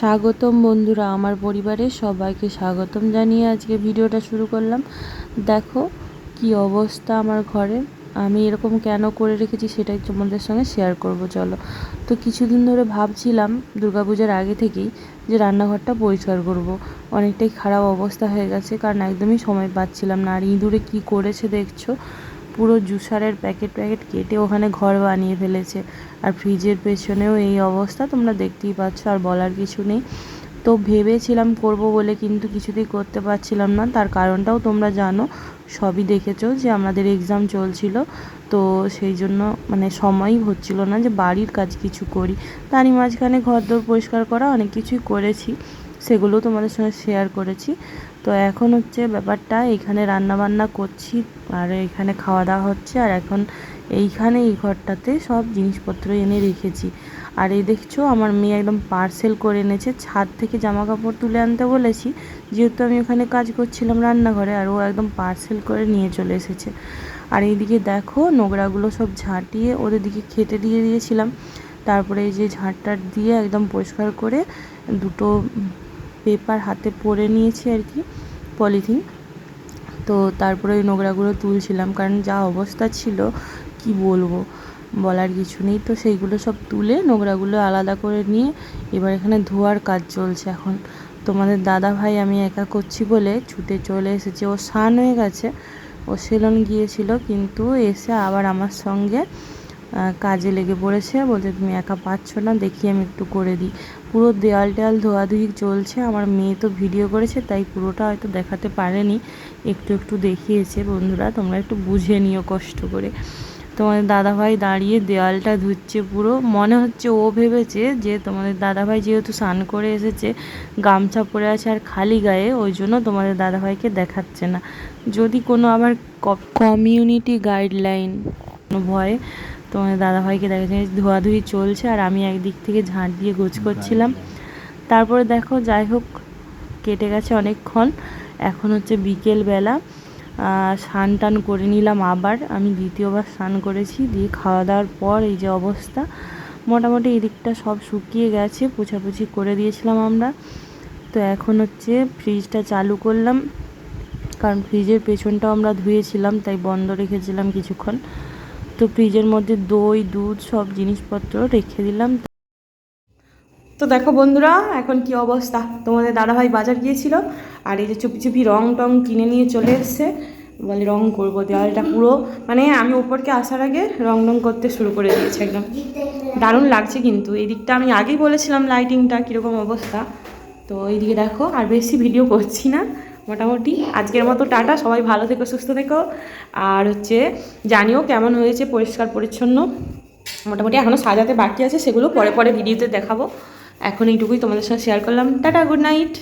স্বাগতম বন্ধুরা, আমার পরিবারে সবাইকে স্বাগতম জানিয়ে আজকে ভিডিওটা শুরু করলাম। দেখো কি অবস্থা আমার ঘরে। আমি এরকম কেন করে রেখেছি সেটাই তোমাদের সঙ্গে শেয়ার করব, চলো। তো কিছুদিন ধরে ভাবছিলাম দুর্গাপূজার আগে থেকেই যে রান্নাঘরটা পরিষ্কার করব। অনেকটাই খারাপ অবস্থা হয়ে গেছে, কারণ একদমই সময় পাচ্ছিলাম না। আর ইঁদুরে কী করেছে দেখছ? পুরো জুসারের প্যাকেট প্যাকেট কেটে ওখানে ঘর বানিয়ে ফেলেছে। আর ফ্রিজের পেছনেও এই অবস্থা তোমরা দেখতেই পাচ্ছ, আর বলার কিছু নেই। তো ভেবেছিলাম করব বলে কিন্তু কিছুতেই করতে পারছিলাম না। তার কারণটাও তোমরা জানো, সবই দেখেছ যে আমাদের এক্সাম চলছিল। তো সেই জন্য মানে সময়ই হচ্ছিল না যে বাড়ির কাজ কিছু করি। তারই মাঝখানে ঘর দোর পরিষ্কার করা, অনেক কিছুই করেছি। সেগুলো তোমাদের সঙ্গে শেয়ার করেছি। তো এখন হচ্ছে ব্যাপারটা, এখানে রান্না বান্না করছি, আর এখানে খাওয়া দাওয়া হচ্ছে, আর এখন এইখানে এই ঘরটাতে সব জিনিসপত্র এনে রেখেছি। আর এই দেখছ, আমার মেয়ে একদম পার্সেল করে এনেছে, ছাদ থেকে জামা কাপড় তুলে আনতে বলেছি, যেহেতু আমি ওখানে কাজ করছিলাম রান্নাঘরে, আর ও একদম পার্সেল করে নিয়ে চলে এসেছে। আর এইদিকে দেখো, নোংরাগুলো সব ঝাঁটিয়ে ওদের দিকে খেতে দিয়ে দিয়েছিলাম। তারপরে এই যে ঝাঁটটার দিয়ে একদম পরিষ্কার করে দুটো পেপার হাতে পরে নিয়েছি আর কি, পলিথিন। তো তারপরে ওই নোংরাগুলো তুলছিলাম, কারণ যা অবস্থা ছিল, কি বলব? বলার কিছু নেই। তো সেইগুলো সব তুলে নোংরাগুলো আলাদা করে নিয়ে এবার এখানে ধোয়ার কাজ চলছে এখন। তোমাদের দাদা ভাই আমি একা করছি বলে ছুটে চলে এসেছে। ও স্নান হয়ে গেছে, ও সেলন গিয়েছিল, কিন্তু এসে আবার আমার সঙ্গে কাজে লেগে পড়েছে। বলছে, তুমি একা পাচ্ছ না, দেখি আমি একটু করে দিই। পুরো দেয়াল টেয়াল ধোয়াধুয়ি চলছে। আমার মেয়ে তো ভিডিও করেছে, তাই পুরোটা হয়তো দেখাতে পারেনি। একটু একটু দেখিয়েছে বন্ধুরা, তোমরা একটু বুঝে নিও কষ্ট করে। তোমাদের দাদাভাই দাঁড়িয়ে দেওয়ালটা ধুচ্ছে পুরো। মনে হচ্ছে ও ভেবেছে যে, তোমাদের দাদাভাই যেহেতু স্নান করে এসেছে, গামছা পরে আছে আর খালি গায়ে, ওই জন্য তোমাদের দাদাভাইকে দেখাচ্ছে না। যদি কোনো আবার কমিউনিটি গাইডলাইন ভয়ে তোমাদের দাদাভাইকে দেখাচ্ছে ধোয়াধুয়ি চলছে আর আমি একদিক থেকে ঝাঁট দিয়ে গোছ করছিলাম। তারপরে দেখো যাই হোক কেটে গেছে অনেকক্ষণ। এখন হচ্ছে বিকেলবেলা। স্নান টান করে নিলাম আবার। আমি দ্বিতীয়বার স্নান করেছি দিয়ে খাওয়া দাওয়ার পর এই যে অবস্থা মোটামুটি এদিকটা সব শুকিয়ে গেছে পোছাপুছি করে দিয়েছিলাম আমরা। তো এখন হচ্ছে ফ্রিজটা চালু করলাম কারণ ফ্রিজের পেছনটাও আমরা ধুয়েছিলাম তাই বন্ধ রেখেছিলাম কিছুক্ষণ। তো ফ্রিজের মধ্যে দই, দুধ, সব জিনিসপত্র রেখে দিলাম। তো দেখো বন্ধুরা, এখন কি অবস্থা? তোমাদের দাদাভাই বাজার গিয়েছিল, আর এই যে চুপি চুপি রং টং কিনে নিয়ে চলে এসছে। বলে রং করব, দেওয়ালটা পুরো। মানে আমি উপরকে আসার আগে রং রং করতে শুরু করে দিয়েছে একদম। দারুণ লাগছে কিন্তু। এই দিকটা আমি আগেই বলেছিলাম লাইটিংটা কীরকম অবস্থা। তো এইদিকে দেখো, আর বেশি ভিডিও করছি না। মোটামুটি। আজকের মতো টাটা সবাই ভালো থেকো সুস্থ থেকো। আর হচ্ছে জানিও কেমন হয়েছে পরিষ্কার পরিচ্ছন্ন। মোটামুটি এখনও সাজাতে বাকি আছে সেগুলো পরে পরে ভিডিওতে দেখাবো। এখন এইটুকুই তোমাদের সাথে শেয়ার করলাম। Tata good night